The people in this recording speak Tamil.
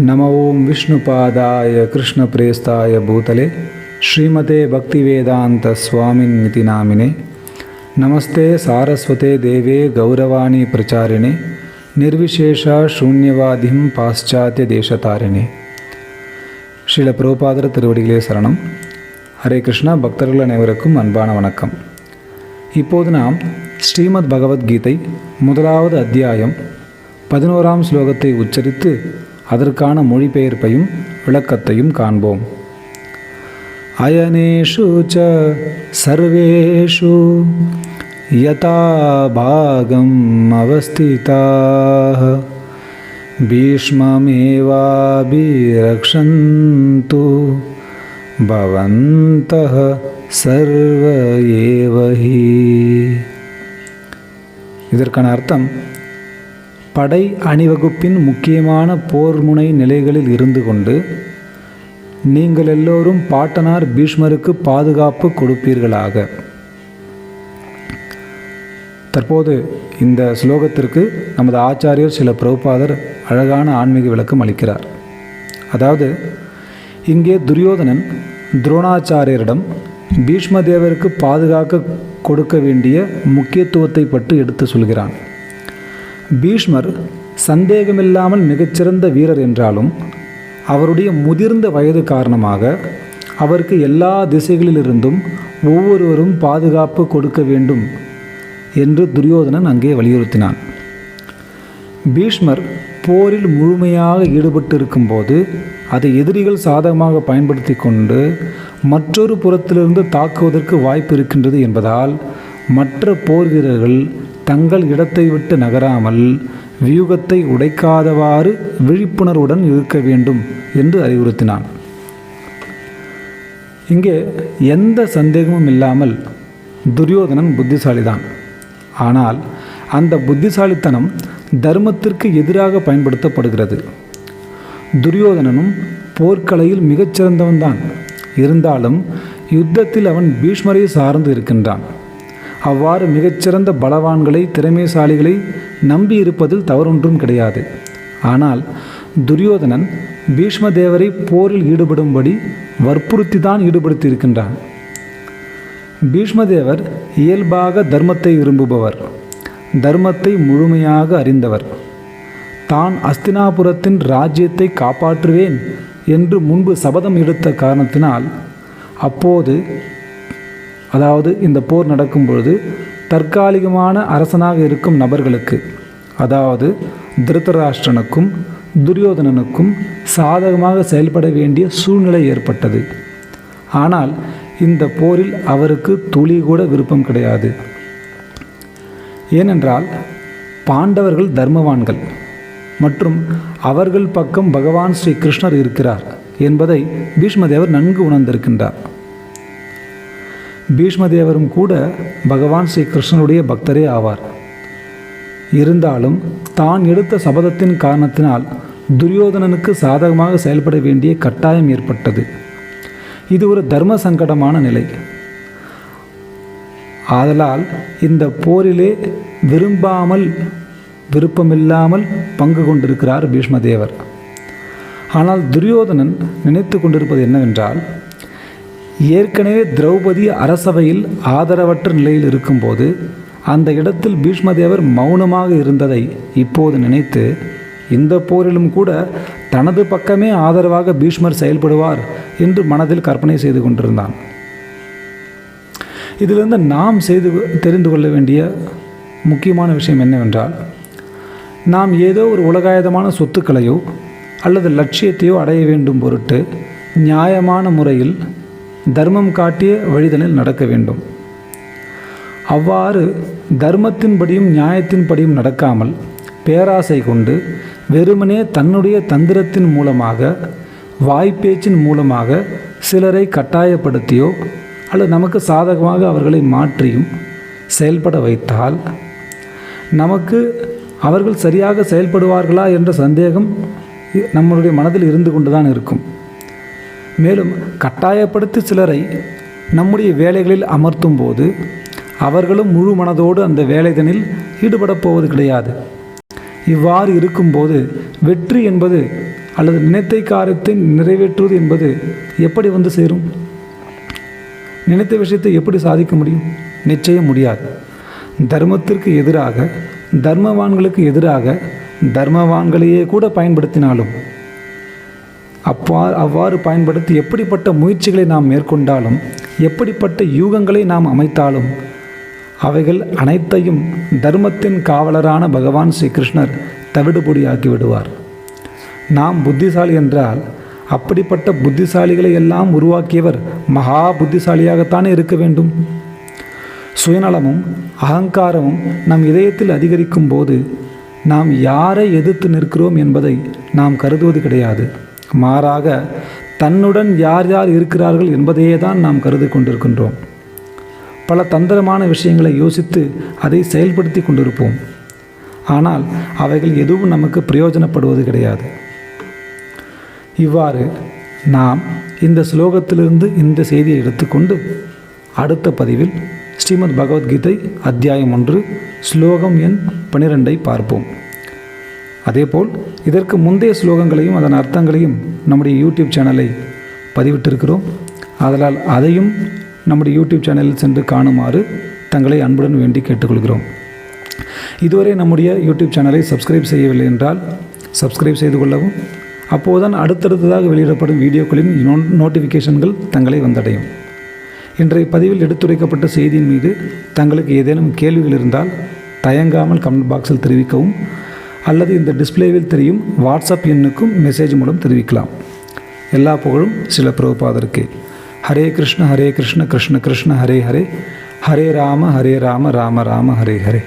नम ओं विष्णुपादाय कृष्णप्रेस्ताय भूतले श्रीमते भक्तिवेदान्तस्वामिन्निति नामिने नमस्ते सारस्वते देवे गौरवाणी प्रचारिणे निर्विशेष शून्यवादिं पाश्चात्य தேசதாரிணி ஸ்ரீல புரோபாதர் திருவடிகளே சரணம். ஹரே கிருஷ்ணா பக்தர்கள் அனைவருக்கும் அன்பான வணக்கம். இப்போது நாம் ஸ்ரீமத் பகவத்கீதை முதலாவது அத்தியாயம் பதினோராம் ஸ்லோகத்தை உச்சரித்து அதற்கான மொழிபெயர்ப்பையும் விளக்கத்தையும் காண்போம் அயனேஷு ச சர்வேஷு யதா பாகம் அவஸ்திதாக भीष्ममेवाभिरक्षन्तु भवन्तः சர்வ ஏவஹி இதற்கான அர்த்தம் படை அணிவகுப்பின் முக்கியமான போர்முனை நிலைகளில் இருந்து கொண்டு நீங்கள் எல்லோரும் பாட்டனார் பீஷ்மருக்கு பாதுகாப்பு கொடுப்பீர்களாக. தற்போது இந்த ஸ்லோகத்திற்கு நமது ஆச்சாரியர் சில பிரபுபாதர் அழகான ஆன்மீக விளக்கம் அளிக்கிறார். அதாவது இங்கே துரியோதனன் துரோணாச்சாரியரிடம் பீஷ்மதேவருக்கு பாதுகாக்க கொடுக்க வேண்டிய முக்கியத்துவத்தை பற்றி எடுத்து சொல்கிறான். பீஷ்மர் சந்தேகமில்லாமல் மிகச்சிறந்த வீரர் என்றாலும் அவருடைய முதிர்ந்த வயது காரணமாக அவருக்கு எல்லா திசைகளிலிருந்தும் ஒவ்வொருவரும் பாதுகாப்பு கொடுக்க வேண்டும் என்று துரியோதனன் அங்கே வலியுறுத்தினான். பீஷ்மர் போரில் முழுமையாக ஈடுபட்டு இருக்கும்போது அதை எதிரிகள் சாதகமாக பயன்படுத்தி கொண்டு மற்றொரு புறத்திலிருந்து தாக்குவதற்கு வாய்ப்பு இருக்கின்றது என்பதால் மற்ற போர் வீரர்கள் தங்கள் இடத்தை விட்டு நகராமல் வியூகத்தை உடைக்காதவாறு விழிப்புணர்வுடன் இருக்க வேண்டும் என்று அறிவுறுத்தினான். இங்கே எந்த சந்தேகமும் இல்லாமல் துரியோதனன் புத்திசாலிதான். ஆனால் அந்த புத்திசாலித்தனம் தர்மத்திற்கு எதிராக பயன்படுத்தப்படுகிறது. துரியோதனனும் போர்க்கலையில் மிகச்சிறந்தவன்தான். இருந்தாலும் யுத்தத்தில் அவன் பீஷ்மரை சார்ந்து இருக்கின்றான். அவ்வாறு மிகச்சிறந்த பலவான்களை திறமைசாலிகளை நம்பி இருப்பதில் தவறொன்றும் கிடையாது. ஆனால் துரியோதனன் பீஷ்மதேவரை போரில் ஈடுபடும்படி வற்புறுத்தி தான் பீஷ்மதேவர் இயல்பாக தர்மத்தை விரும்புபவர் தர்மத்தை முழுமையாக அறிந்தவர். தான் அஸ்தினாபுரத்தின் ராஜ்யத்தை காப்பாற்றுவேன் என்று முன்பு சபதம் எடுத்த காரணத்தினால் அப்போது அதாவது இந்த போர் நடக்கும் பொழுது தற்காலிகமான அரசனாக இருக்கும் நபர்களுக்கு அதாவது திருத்தராஷ்டிரனுக்கும் துரியோதனனுக்கும் சாதகமாக செயல்பட வேண்டிய சூழ்நிலை ஏற்பட்டது. ஆனால் இந்த போரில் அவருக்கு துளி கூட விருப்பம் கிடையாது. ஏனென்றால் பாண்டவர்கள் தர்மவான்கள் மற்றும் அவர்கள் பக்கம் பகவான் ஸ்ரீ கிருஷ்ணர் இருக்கிறார் என்பதை பீஷ்மதேவர் நன்கு உணர்ந்திருக்கின்றார். பீஷ்மதேவரும் கூட பகவான் ஸ்ரீ கிருஷ்ணனுடைய பக்தரே ஆவார். இருந்தாலும் தான் எடுத்த சபதத்தின் காரணத்தினால் துரியோதனனுக்கு சாதகமாக செயல்பட வேண்டிய கட்டாயம் ஏற்பட்டது. இது ஒரு தர்ம சங்கடமான நிலை. ஆதலால் இந்த போரிலே விரும்பாமல் விருப்பமில்லாமல் பங்கு கொண்டிருக்கிறார் பீஷ்மதேவர். ஆனால் துரியோதனன் நினைத்து கொண்டிருப்பது என்னவென்றால் ஏற்கனவே திரௌபதி அரசவையில் ஆதரவற்ற நிலையில் இருக்கும்போது அந்த இடத்தில் பீஷ்மதேவர் மௌனமாக இருந்ததை இப்போது நினைத்து இந்த போரிலும் கூட தனது பக்கமே ஆதரவாக பீஷ்மர் செயல்படுவார் என்று மனதில் கற்பனை செய்து கொண்டிருந்தான். இதிலிருந்து நாம் செய்து தெரிந்து கொள்ள வேண்டிய முக்கியமான விஷயம் என்னவென்றால் நாம் ஏதோ ஒரு உலகாயுதமான சொத்துக்களையோ அல்லது லட்சியத்தையோ அடைய வேண்டும் பொருட்டு நியாயமான முறையில் தர்மம் காட்டிய வழிதலில் நடக்க வேண்டும். அவ்வாறு தர்மத்தின்படியும் நியாயத்தின்படியும் நடக்காமல் பேராசை கொண்டு வெறுமனே தன்னுடைய தந்திரத்தின் மூலமாக வாய்ப்பேச்சின் மூலமாக சிலரை கட்டாயப்படுத்தியோ அல்லது நமக்கு சாதகமாக அவர்களை மாற்றியும் செயல்பட வைத்தால் நமக்கு அவர்கள் சரியாக செயல்படுவார்களா என்ற சந்தேகம் நம்மளுடைய மனதில் இருந்து கொண்டு தான் இருக்கும். மேலும் கட்டாயப்படுத்தி சிலரை நம்முடைய வேலைகளில் அமர்த்தும் போது அவர்களும் முழு மனதோடு அந்த வேலைதனில் ஈடுபடப் போவது கிடையாது. இவ்வாறு இருக்கும்போது வெற்றி என்பது அல்லது நினைத்த காரியத்தை நிறைவேற்றுவது என்பது எப்படி வந்து சேரும்? நினைத்த விஷயத்தை எப்படி சாதிக்க முடியும்? நிச்சயம் முடியாது. தர்மத்திற்கு எதிராக தர்மவான்களுக்கு எதிராக தர்மவான்களையே கூட பயன்படுத்தினாலும் அப்பா அவ்வாறு பயன்படுத்தி எப்படிப்பட்ட முயற்சிகளை நாம் மேற்கொண்டாலும் எப்படிப்பட்ட யூகங்களை நாம் அமைத்தாலும் அவைகள் அனைத்தையும் தர்மத்தின் காவலரான பகவான் ஸ்ரீகிருஷ்ணர் தவிடுபொடியாக்கி விடுவார். நாம் புத்திசாலி என்றால் அப்படிப்பட்ட புத்திசாலிகளை எல்லாம் உருவாக்கியவர் மகா புத்திசாலியாகத்தானே இருக்க வேண்டும். சுயநலமும் அகங்காரமும் நம் இதயத்தில் அதிகரிக்கும் போது நாம் யாரை எதிர்த்து நிற்கிறோம் என்பதை நாம் கருதுவது கிடையாது. மாறாக தன்னுடன் யார் யார் இருக்கிறார்கள் என்பதையே தான் நாம் கருதி கொண்டிருக்கின்றோம். பல தந்திரமான விஷயங்களை யோசித்து அதை செயல்படுத்தி கொண்டிருப்போம். ஆனால் அவைகள் எதுவும் நமக்கு பிரயோஜனப்படுவது கிடையாது. இவ்வாறு நாம் இந்த ஸ்லோகத்திலிருந்து இந்த செய்தியை எடுத்துக்கொண்டு அடுத்த பதிவில் ஸ்ரீமத் பகவத்கீதை அத்தியாயம் ஒன்று ஸ்லோகம் எண் பனிரெண்டை பார்ப்போம். அதேபோல் இதற்கு முந்தைய ஸ்லோகங்களையும் அதன் அர்த்தங்களையும் நம்முடைய யூடியூப் சேனலை பதிவிட்டிருக்கிறோம். அதனால் அதையும் நம்முடைய யூடியூப் சேனலில் சென்று காணுமாறு தங்களை அன்புடன் வேண்டி கேட்டுக்கொள்கிறோம். இதுவரை நம்முடைய யூடியூப் சேனலை சப்ஸ்கிரைப் செய்யவில்லை என்றால் சப்ஸ்கிரைப் செய்து கொள்ளவும். அப்போதுதான் அடுத்தடுத்ததாக வெளியிடப்படும் வீடியோக்களின் நோட்டிஃபிகேஷன்கள் தங்களை வந்தடையும். இன்றைய பதிவில் எடுத்துரைக்கப்பட்ட செய்தியின் மீது தங்களுக்கு ஏதேனும் கேள்விகள் இருந்தால் தயங்காமல் கமெண்ட் பாக்ஸில் தெரிவிக்கவும். அல்லது இந்த டிஸ்பிளேவில் தெரியும் வாட்ஸ்அப் எண்ணுக்கும் மெசேஜ் மூலம் தெரிவிக்கலாம். எல்லா புகழும் சில பிரபுபாதருக்கு. ஹரே கிருஷ்ண ஹரே கிருஷ்ண கிருஷ்ண கிருஷ்ண ஹரே ஹரே. ஹரே ராம ஹரே ராம ராம ராம ஹரே ஹரே.